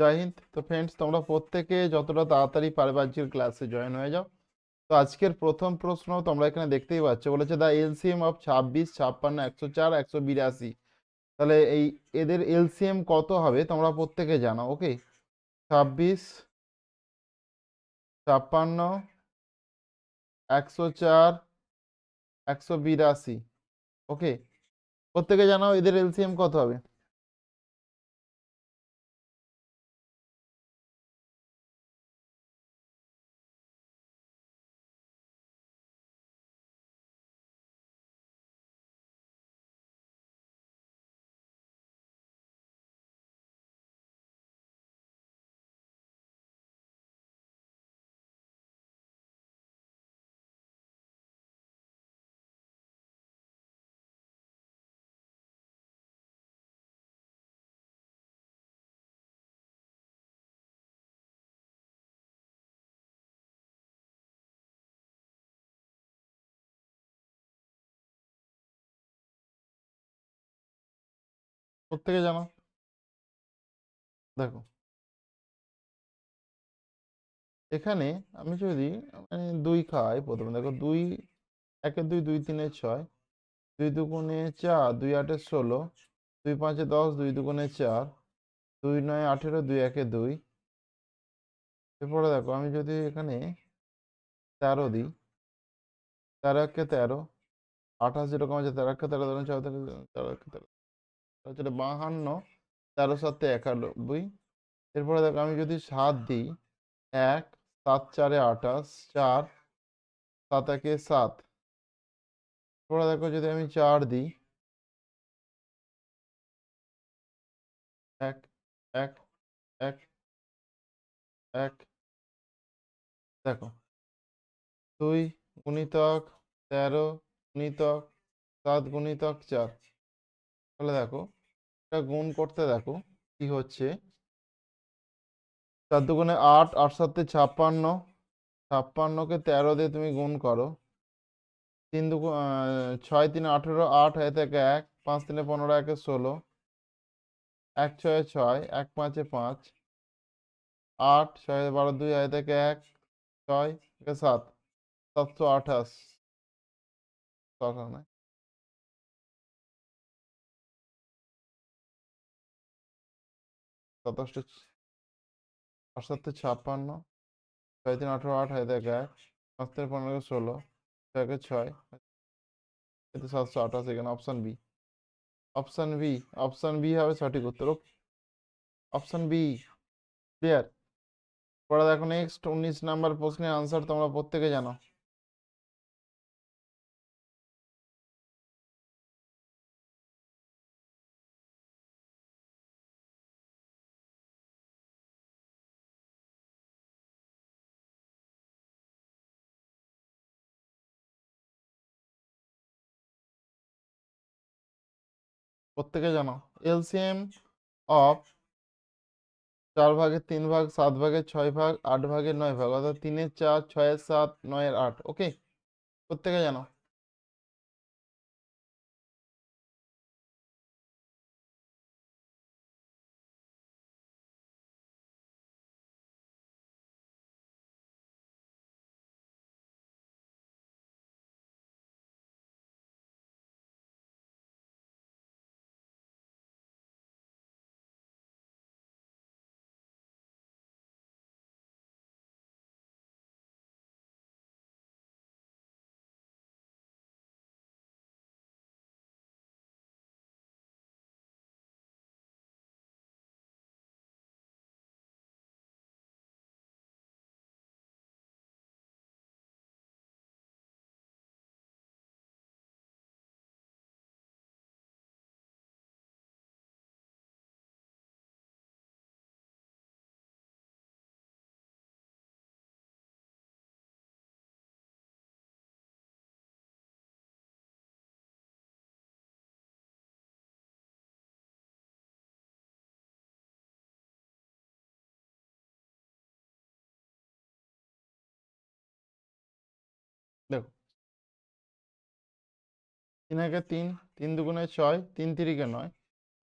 জয় হিন্দ তো ফ্রেন্ডস তোমরা প্রত্যেকে যতটা তাড়াতাড়ি পারবে আজকের ক্লাসে জয়েন হয়ে যাও। তো আজকের প্রথম প্রশ্ন তোমরা এখানে দেখতেই পাচ্ছ, বলেছে দ্য এলসিএম অফ ছাব্বিশ, ছাপ্পান্ন, একশো চার, একশো বিরাশি। তাহলে এই এদের এলসিএম কত হবে তোমরা প্রত্যেকে জানো ওকে ছাব্বিশ, ছাপ্পান্ন, একশো চার, একশো বিরাশি ওকে প্রত্যেকে জানাও এদের এলসিএম কত হবে? প্রত্যেকে জানো? দেখো। এখানে আমি যদি মানে দুই খাই প্রথমে। দেখো দুই একে দুই দুই তিনে ছয়। দুই দুগুণে চার, দুই আটে ষোলো। দুই পাঁচে দশ, দুই দুগুণে চার। দুই নয়, আঠেরো, দুই একে দুই। এরপরে দেখো, আমি যদি এখানে তেরো দিই, তেরো একে তেরো, আঠাশ যেরকম আছে, তেরো একে তেরো, ধরুন ছয় থেকে তেরো একে তেরো। হচ্ছে বাহান্ন, তেরো সাতে একানব্বই। এরপরে দেখো আমি যদি সাত দিই, এক, সাত চারে আঠাশ, চার, সাত একে সাত। এরপরে দেখো যদি আমি চার দিই, এক এক এক এক, দেখো, দুই গুণিতক তেরো গুণিতক সাত গুণিতক চার। তাহলে দেখো, এটা গুণ করতে দেখো, কি হচ্ছে? চার দুগুণে আট আট সাতে ছাপ্পান্ন ছাপ্পান্নকে তেরো দিয়ে তুমি গুণ করো। তিন দুগু ছয় তিনে আঠেরো, আট হয়ে থেকে এক, পাঁচ তিনে পনেরো একে ষোলো, এক ছয়ে ছয়, এক পাঁচে পাঁচ, আট ছয় বারো দুই হয়ে থেকে এক, ছয় থেকে সাত, সাতশো আঠাশ। নয় সাতাশটা সাতে ছাপ্পান্ন ছয় তিন আঠেরো আট হয় দেখ এক পাঁচ তিন পনেরো ষোলো ছয় একে ছয়। এতে সাতশো আঠাশ এখানে option B option B option B হবে সঠিক উত্তর অপশান বি ক্লিয়ার পরে দেখো নেক্সট উনিশ নাম্বার প্রশ্নের আনসার তোমরা প্রত্যেকে জানো। প্রত্যেকে জানো, এলসিএম অফ চার ভাগের তিন ভাগ, সাত ভাগের ছয় ভাগ, আট ভাগের নয় ভাগ, অর্থাৎ তিনের চার, ছয়ের সাত, নয়ের আট ওকে প্রত্যেকে জানো। তিন একে তিন তিন দুগুণে ছয়, তিন তিরিকে নয়।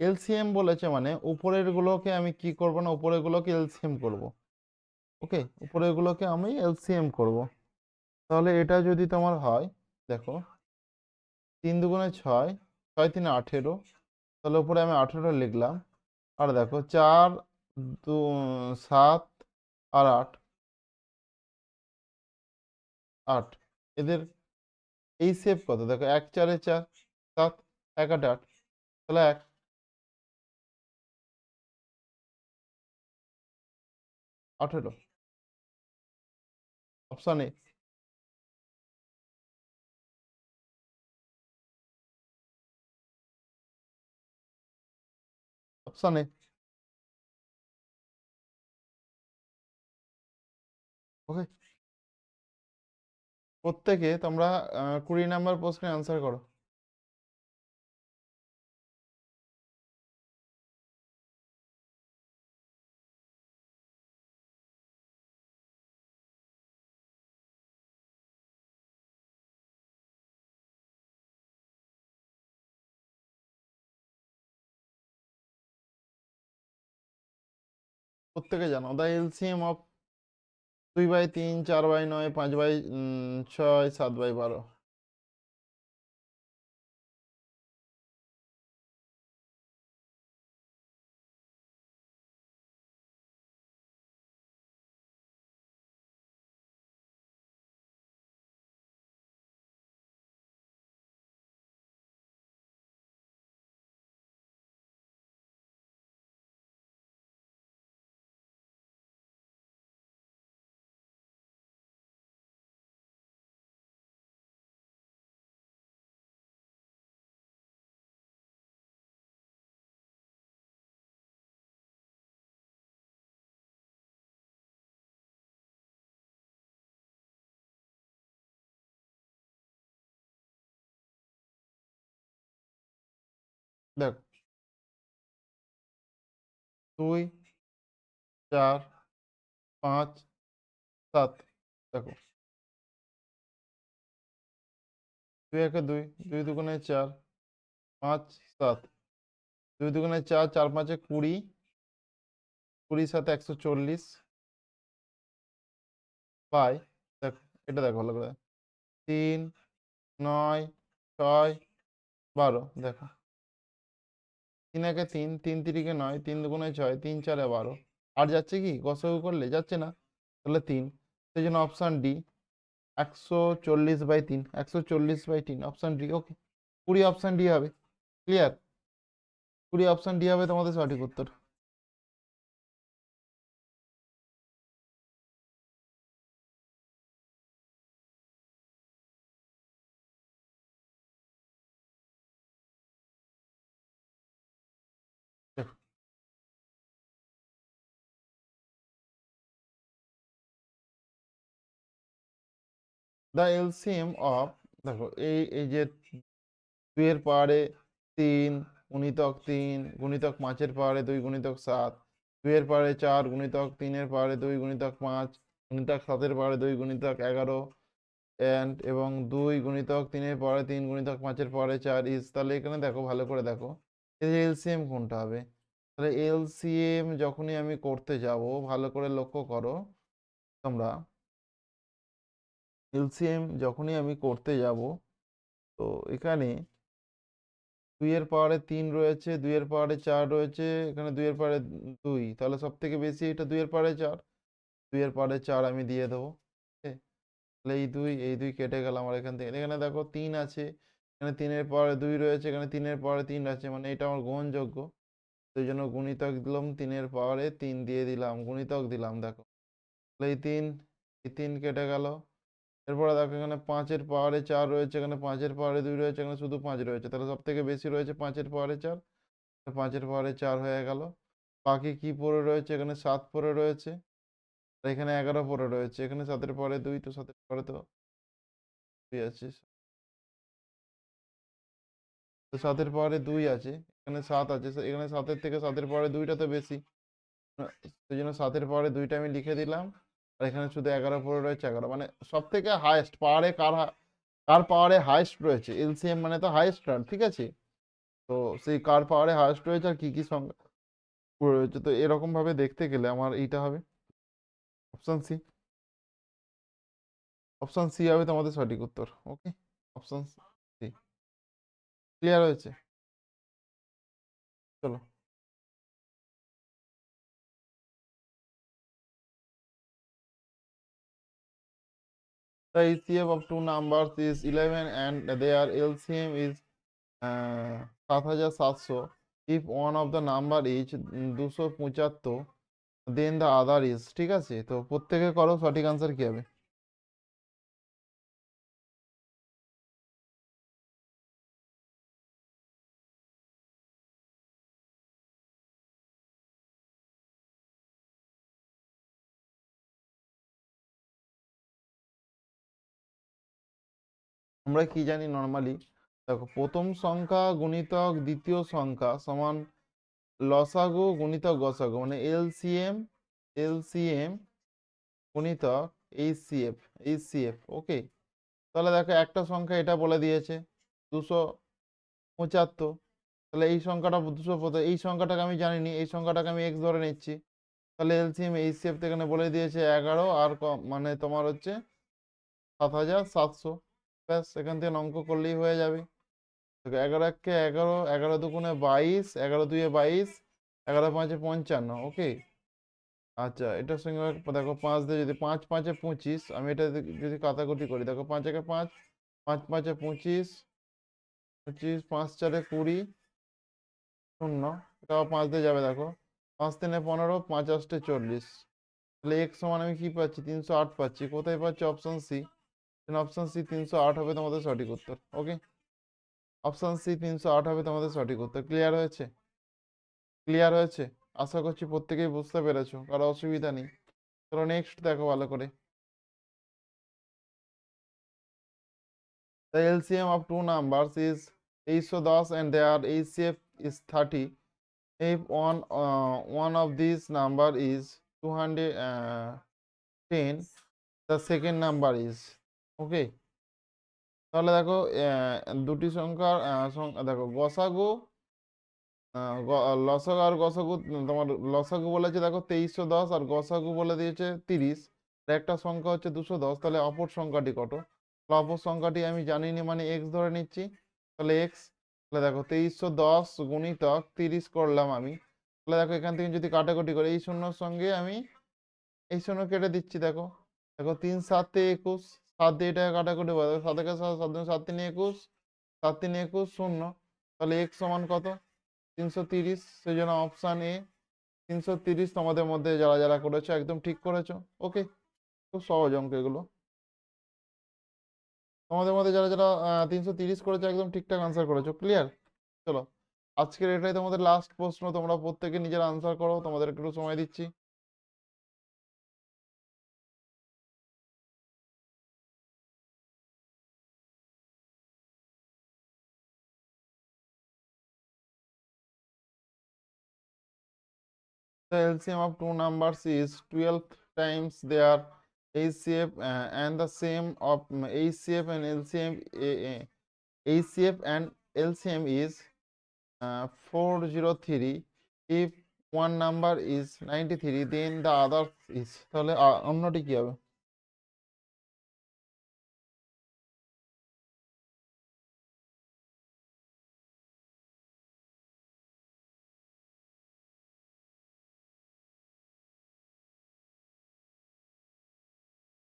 এলসিএম বলেছে মানে উপরের গুলোকে আমি কি করব না উপরের গুলোকে এলসিএম করব। ওকে উপরের গুলোকে আমি এলসিএম করব। তাহলে এটা যদি তোমার হয়, দেখো, তিন দুগুণে ছয় ছয় তিনে আঠেরো। তাহলে উপরে আমি আঠেরো লিখলাম। আর দেখো, চার, দু, সাত আর আট। আট। এদের এই সেভ কত দেখো এক, চারে চার, সাত, এক আটে, আট। তাহলে এক। আঠেরো। অপশান এ অপশান এ ওকে প্রত্যেকে তোমরা কুড়ি নাম্বার প্রশ্নে আনসার করো। প্রত্যেকে জানো দ্য এলসিএম অফ দুই বাই তিন চার বাই নয় পাঁচ বাই ছয় সাত বাই বারো। দেখো দুই, চার, পাঁচ, সাত, দেখো। দুই একে দুই দুই দুগুণে চার, পাঁচ, সাত। দুই দুগুণে চার চার পাঁচে কুড়ি। কুড়ি সাথে একশো চল্লিশ। বাই, দেখো, এটা দেখো ভালো করে। তিন, নয়, ছয়, বারো, দেখো। তিন একে তিন তিন তিরিকে নয়, তিন দুগুণে ছয়, তিন চারে বারো। আর যাচ্ছে কি? গসাগু করলে যাচ্ছে না? তাহলে তিন। সেই জন্য অপশান ডি একশো চল্লিশ বাই তিন, একশো চল্লিশ বাই তিন অপশান ডি ওকে কুড়ি অপশান ডি হবে। ক্লিয়ার কুড়ি অপশান ডি হবে তোমাদের সঠিক উত্তর। দ্য এলসিএম অফ দেখো, এই এই যে দুইয়ের পাহাড়ে তিন, গুণিতক তিন, গুণিতক পাঁচের পাহাড়ে দুই, গুণিতক সাত, দুইয়ের পাহাড়ে চার, গুণিতক তিনের পাহাড়ে দুই, গুণিতক পাঁচ, গুণিতক সাতের পাহাড়ে দুই, গুণিতক এগারো অ্যান্ড এবং দুই, গুণিতক তিনের পাহাড়ে তিন, গুণিতক পাঁচের পাহাড়ে চার ইস তাহলে এখানে দেখো, ভালো করে দেখো, এই এলসিএম কোনটা হবে? তাহলে এলসিএম যখনই আমি করতে যাব, ভালো করে লক্ষ্য করো, তোমরা এলসিএম যখনই আমি করতে যাব, তো এখানে দুইয়ের পাওয়ারে তিন রয়েছে, দুইয়ের পাওয়ারে চার রয়েছে, এখানে দুইয়ের পাওয়ারে দুই। তাহলে সব থেকে বেশি এটা দুইয়ের পাওয়ারে চার? দুইয়ের পাওয়ারে চার আমি দিয়ে দেবো তাহলে এই দুই এই দুই কেটে গেল আমার এখান থেকে। এখানে দেখো তিন আছে, এখানে তিনের পাওয়ারে দুই রয়েছে, এখানে তিনের পাওয়ারে তিন আছে মানে এটা আমার গ্রহণযোগ্য। সেই জন্য গুণিতক দিলাম তিনের পাওয়ারে তিন দিয়ে দিলাম, গুণিতক দিলাম, দেখো। তাহলে এই তিন এই তিন কেটে গেল এরপরে দেখো এখানে পাঁচের পাওয়ারে চার রয়েছে, এখানে পাঁচের পাওয়ারে দুই রয়েছে, এখানে শুধু পাঁচ রয়েছে। তাহলে সব থেকে বেশি রয়েছে পাঁচের পাওয়ারে চার? পাঁচের পাওয়ারে চার হয়ে গেল। বাকি কি পড়ে রয়েছে? এখানে সাত পড়ে রয়েছে। আর এখানে এগারো পড়ে রয়েছে। এখানে সাতের পরে দুই, তো সাতের পরে তো দুই আছে। তো সাতের পাওয়ারে দুই আছে। এখানে সাত আছে। এখানে সাতের থেকে সাতের পাওয়ারে দুইটা তো বেশি। সেই জন্য সাতের পাওয়ারে দুইটা আমি লিখে দিলাম। আর এখানে শুধু এগারো পড়ে রয়েছে, এগারো মানে সব থেকে হাইয়েস্ট পাওয়ারে কার কার পাওয়ারে হাইয়েস্ট রয়েছে? এলসিএম মানে তো হাইয়েস্ট ঠিক আছে? তো সেই কার পাওয়ারে হায়েস্ট রয়েছে আর কী কী সংখ্যা রয়েছে? তো এরকমভাবে দেখতে গেলে আমার এইটা হবে। অপশান সি অপশান সি হবে তোমাদের সঠিক উত্তর ওকে অপশান সি ক্লিয়ার হয়েছে? চলো। The HCF of two numbers is 11 and their LCM is uh, 7700. If one of the number is দুশো পঁচাত্তর then the other is ঠিক আছে তো প্রত্যেকে করো সঠিক আনসার কি হবে আমরা কি জানি নর্মালি দেখো, প্রথম সংখ্যা গুণিতক, দ্বিতীয় সংখ্যা সমান লসাগু গুণিতক গসাগু মানে L C M L C M গুণিতক H C F H C F okay তাহলে দেখো, একটা সংখ্যা এটা বলে দিয়েছে, দুশো পঁচাত্তর। তাহলে এই সংখ্যাটা দুশো এই সংখ্যাটাকে আমি জানিনি, এই সংখ্যাটাকে আমি এক্স ধরে নিচ্ছি। তাহলে এল সি এলসিএম, এইচসিএফ এখানে বলে দিয়েছে এগারো, আর মানে তোমার হচ্ছে সাত হাজার সাতশো। ব্যাস, এখান থেকে অঙ্ক করলেই হয়ে যাবে। এগারো একে এগারো এগারো দুগুণে বাইশ, এগারো দুয়ে বাইশ, এগারো পাঁচে পঞ্চান্ন, ওকে? আচ্ছা এটার সঙ্গে দেখো, পাঁচ দিয়ে যদি পাঁচ পাঁচে পঁচিশ, আমি এটা যদি- কাটাকুটি করি, দেখো, পাঁচ একে পাঁচ পাঁচ পাঁচে পঁচিশ পঁচিশ, পাঁচ চারে কুড়ি, শূন্য, এটাও পাঁচ দিয়ে যাবে, দেখো। পাঁচ তিনে পনেরো, পাঁচ আষ্টে চল্লিশ, তাহলে এক সমান আমি কি পাচ্ছি? তিনশো আট পাচ্ছি, কোথায় পাচ্ছি? Option C. অপশন সি তিনশো আট হবে তোমাদের সঠিক উত্তর ওকে অপশন সি তিনশো আট হবে তোমাদের সঠিক উত্তর ক্লিয়ার হয়েছে? ক্লিয়ার হয়েছে? আশা করছি প্রত্যেকেই বুঝতে পেরেছ কারও অসুবিধা নেই। চলো নেক্সট দেখো ভালো করে। The LCM of The LCM of two numbers is 810 and their HCF is 30. If one uh, one of these number is 210, the second number is okay. তাহলে দেখো দুটি সংখ্যার দেখো, গসাগু লসাগু আর গসাগু, তোমার লসাগু বলেছে দেখো তেইশশো দশ আর গসাগু বলে দিয়েছে তিরিশ। একটা সংখ্যা হচ্ছে দুশো দশ, তাহলে অপর সংখ্যাটি কত? অপর সংখ্যাটি আমি জানি না মানে এক্স ধরে নিচ্ছি। তাহলে এক্স তাহলে দেখো তেইশশো দশ গুণিতক তিরিশ করলাম আমি। তাহলে দেখো এখান থেকে যদি কাটাকুটি করি, এই শূন্যর সঙ্গে আমি, এই শূন্য কেটে দিচ্ছি দেখো। দেখো তিন সাতে একুশ সাত দিয়ে এটা কাটাকুটি করে দেখো সাত একে সাত সাত সাত তিনে একুশ। সাত তিনে একুশ, শূন্য। তাহলে এক্স সমান কত? তিনশো তিরিশ। সেই জন্য অপশান এ তিনশো তিরিশ তোমাদের মধ্যে যারা যারা করেছ, একদম ঠিক করেছ। ওকে খুব সহজ অঙ্ক এগুলো। তোমাদের মধ্যে যারা যারা তিনশো তিরিশ করেছ, একদম ঠিকঠাক আনসার করেছ। ক্লিয়ার চলো। আজকের এটাই তোমাদের লাস্ট প্রশ্ন। তোমরা প্রত্যেকে নিজের আনসার করো। তোমাদের একটু সময় দিচ্ছি। The LCM of two numbers is 12 times their HCF uh, and the same of um, HCF and LCM uh, ACF and LCM is uh, 403 if one number is 93 then the other is তাহলে অন্যটি কি হবে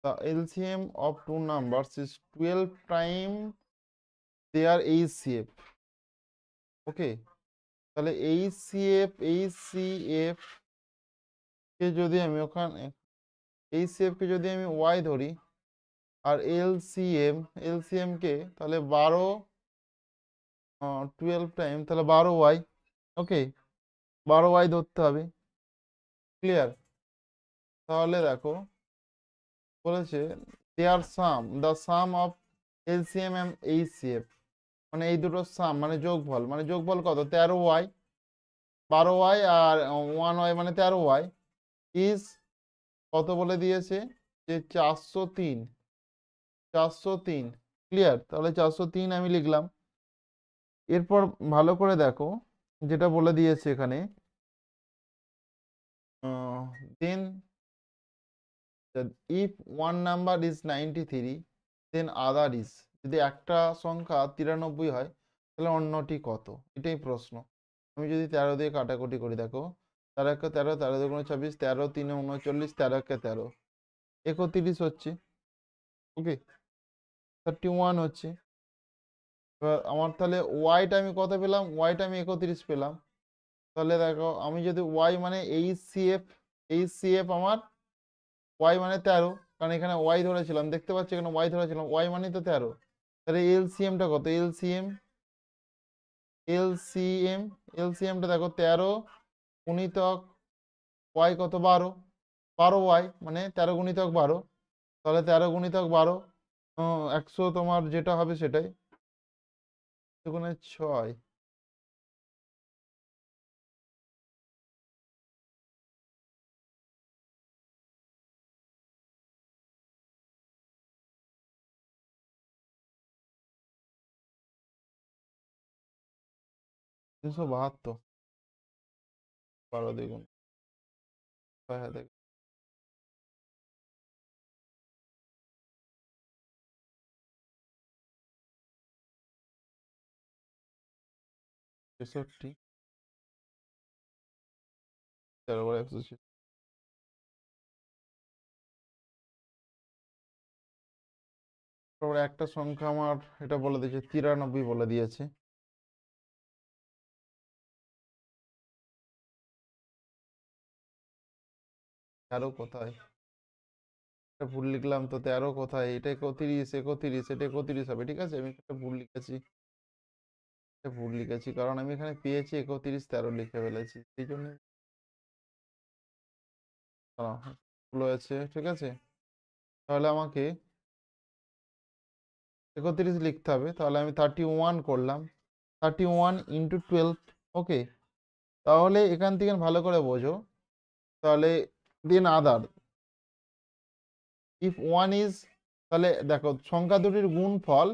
the LCM of two numbers is 12 times their HCF ওকে তাহলে HCF HCF কে যদি আমি ওখানে HCF কে যদি আমি y ধরি আর LCM LCM কে তাহলে বারো টুয়েলভ টাইম তাহলে বারো ওয়াই ওকে বারো ওয়াই ধরতে হবে। ক্লিয়ার তাহলে দেখো বলেছে their sum the sum of LCM and HCF মানে এই দুটো সাম মানে যোগফল। মানে যোগফল কত? তেরো ওয়াই। বারো ওয়াই আর ওয়ান ওয়াই মানে তেরো ওয়াই। ইজ কত বলে দিয়েছে? যে চারশো তিন। চারশো তিন। ক্লিয়ার তাহলে চারশো তিন আমি লিখলাম। এরপর ভালো করে দেখো, যেটা বলে দিয়েছে এখানে then if one number is ninety three then other is যদি একটা সংখ্যা তিরানব্বই হয়, তাহলে অন্যটি কত? এটাই প্রশ্ন। আমি যদি তেরো দিয়ে কাটাকুটি করি, দেখো, তেরো একে তেরো তেরো দুগুণে ছাব্বিশ, তেরো, তিনে উনচল্লিশ, তেরো একে তেরো। একত্রিশ হচ্ছে ওকে থার্টি ওয়ান হচ্ছে। এবার আমার তাহলে ওয়াইটা আমি কত পেলাম? ওয়াইটা আমি একত্রিশ পেলাম। তাহলে দেখো, আমি যদি ওয়াই মানে H C F H C F আমার ওয়াই মানে তেরো, কারণ এখানে ওয়াই ধরেছিলাম, দেখতে পাচ্ছি এখানে ওয়াই ধরেছিলাম ওয়াই মানে তো তেরো। তাহলে এলসিএমটা কত? এলসিএম এলসিএম এলসিএমটা দেখো, তেরো গুণিতক ওয়াই কত? বারো। বারো ওয়াই মানে তেরো গুণিতক বারো। তাহলে তেরো গুণিতক বারো একশো তোমার যেটা হবে সেটাই। ছয়। তিনশো বাহাত্তর বারো দ্বিগুণ ছয় হাজার ছেষট্টি তেরো করে একশো তারপরে একটা সংখ্যা আমার, এটা বলে দিয়েছে তিরানব্বই বলে দিয়েছে। তেরো কোথায়? এটা ভুল লিখলাম তো তেরো কোথায়? এটা একত্রিশ একত্রিশ, এটা একত্রিশ হবে, ঠিক আছে? আমি একটা ভুল লিখেছি। এটা ভুল লিখেছি, কারণ আমি এখানে পেয়েছি একত্রিশ, তেরো লিখে ফেলেছি, সেই জন্য ভুল ঠিক আছে? তাহলে আমাকে একত্রিশ লিখতে হবে, তাহলে আমি থার্টি ওয়ান করলাম। Thirty one into twelve okay তাহলে এখান থেকে ভালো করে বোঝো। তাহলে then other if one is তাহলে দেখো সংখ্যা দুটির গুণফল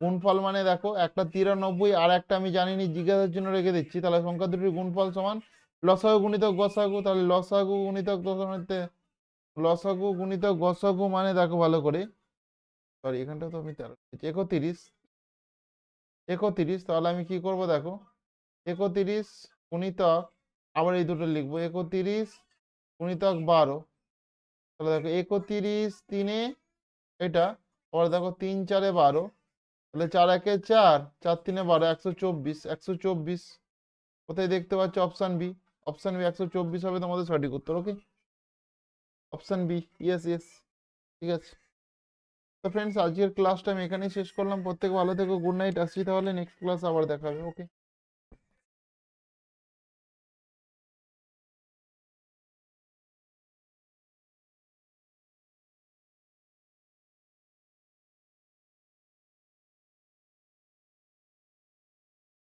গুণফল মানে দেখো একটা তিরানব্বই আর একটা আমি জানি নি জিজ্ঞাসার জন্য রেখে দিচ্ছি, তাহলে সংখ্যা দুটির গুণফল সমান লসাগু গুণিতক গসাগু তাহলে লসাগু গুণিতক দশমিতে লসাগু গুণিতক গসাগু মানে দেখো ভালো করে সরি এখানটা তো আমি তেরো। একত্রিশ একত্রিশ তাহলে আমি কি করব দেখো, একত্রিশ গুণিতক, আবার এই দুটো লিখব, একত্রিশ গুণিতক বারো। তাহলে দেখো একত্রিশ তিনে এটা, পরে দেখো তিন চারে বারো। তাহলে চার একে চার চার তিনে বারো, একশো চব্বিশ একশো চব্বিশ। কোথায় দেখতে পাচ্ছ অপশান বি অপশান বি একশো চব্বিশ হবে তোমাদের সঠিক উত্তর okay option B yes yes ঠিক আছে। তো ফ্রেন্ডস আজকের ক্লাসটা আমি এখানেই শেষ করলাম। প্রত্যেক ভালো থেকো গুড নাইট আসছি তাহলে নেক্সট ক্লাস আবার দেখা হবে ওকে